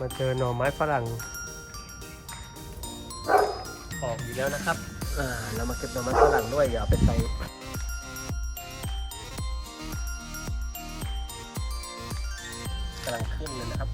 มาเจอหน่อไม้ฝรั่งออกอยู่แล้วนะครับอ่าเรามาเก็บหน่อไม้ฝรั่งด้วยอย่าเอาไปใส่กำลังขึ้นเลยนะครับ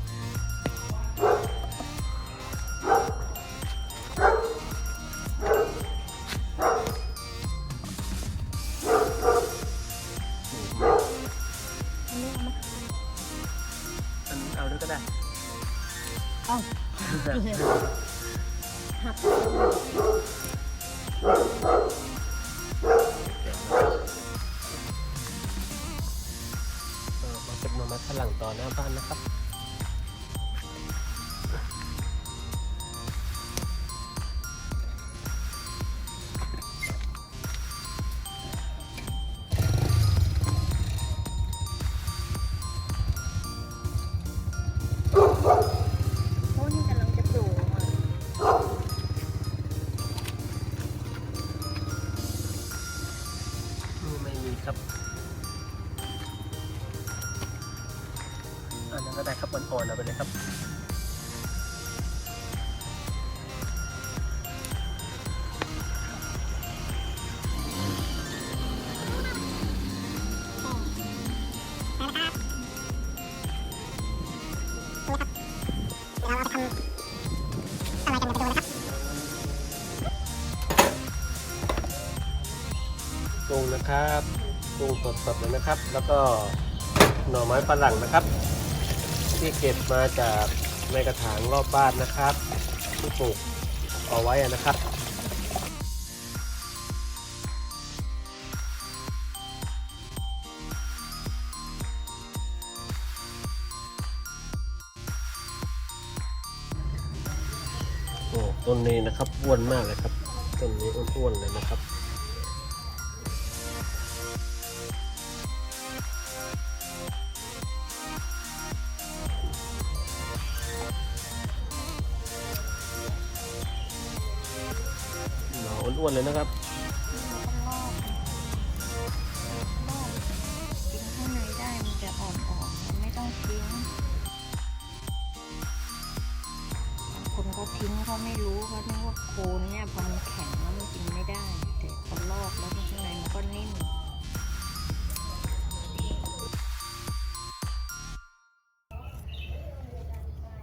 มาเก็บหน่อไม้ฝรั่งต่อหน้าบ้านนะครับ ครับอันนั้นก็ได้ครับอ่อนๆเอาไปเลยครับกุ้งนะครับ กุ้งสดๆเลยนะครับ แล้วก็หน่อไม้ฝรั่งนะครับ ที่เก็บมาจากในกระถางรอบบ้านนะครับที่ปลูกเอาไว้นะครับโอ้ต้นนี้นะครับอ้วนมากเลยครับต้นนี้อ้วนๆเลยนะครับ ออ้วนๆเลยนะครับต้องลอกลอกกินข้างในได้มันจะอ่อนๆมันไม่ต้องทิ้งบางคนเขาทิ้งเขาไม่รู้เขาคิดว่าโคนเนี่ยพอมันแข็งแล้วมันกินไม่ได้ แต่พอลอกแล้วข้างในมันก็นิ่ม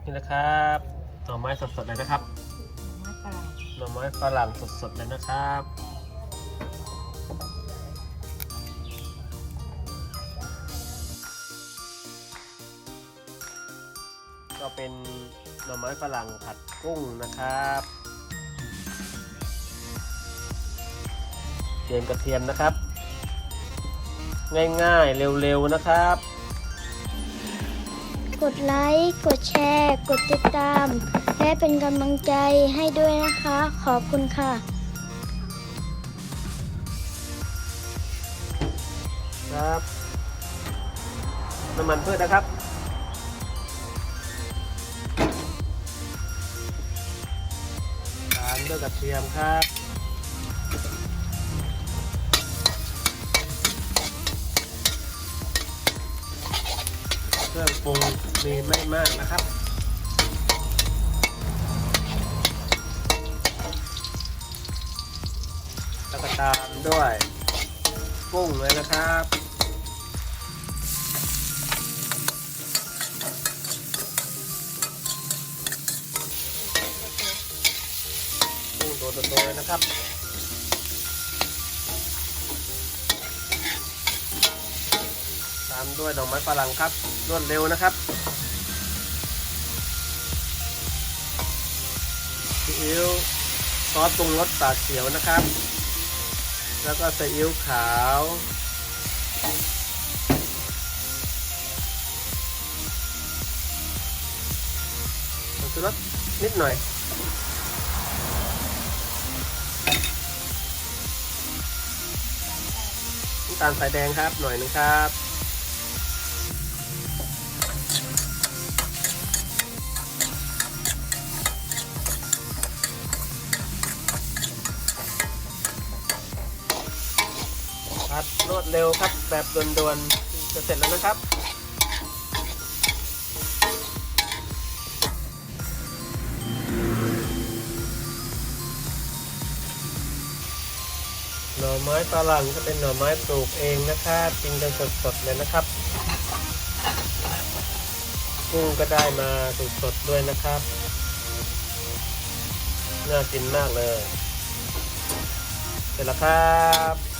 นี่นะครับหน่อไม้สดๆเลยนะครับมะปรางห น่อไม้ฝรั่งสดๆเลยนะครับก็เป็นหน่อไม้ฝรั่งผัดกุ้งนะครับเตรียมกระเทียมนะครับ ง่ายๆเร็วๆนะครับ กดไลค์ กดแชร์ กดติดตาม และเป็นกำลังใจให้ด้วยนะคะ ขอบคุณค่ะ ครับ น้ำมันพืชนะครับ ตามด้วยกระเทียมครับเครื่องปรุงมีไม่มากนะครับ ตามด้วยกุ้งเลยนะครับ กุ้งตัวโตๆเลยนะครับ ตามด้วยดอกไม้ฝรั่งครับ รวดเร็วนะครับซีอิ๊วซอสปรุงรสปากเขียวนะครับ แล้วก็ซีอิ๊วขาว ผงชูรสนิดหน่อย น้ำตาลสายแดงครับ หน่อยหนึงครับ ครับรวดเร็วครับแบบด่วนๆจะเสร็จแล้วนะครับหน่อไม้ตฝลังก็เป็นหน่อไม้ปลูกเองนะครับกินกันสดๆเลยนะครับกุ้งก็ได้มาสดๆด้วยนะครับน่ากินมากเลย เสร็จแล้วครับ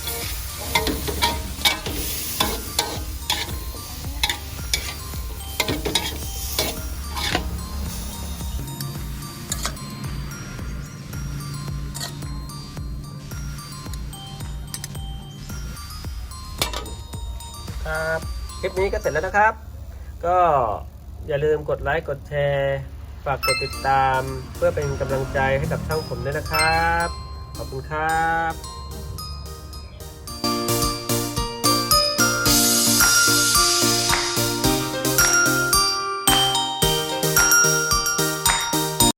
ครับคลิปนี้ก็เสร็จแล้วนะครับ ก็อย่าลืมกดไลค์กดแชร์ฝากกดติดตาม เพื่อเป็นกำลังใจให้กับช่องผมด้วยนะครับ ขอบคุณครับ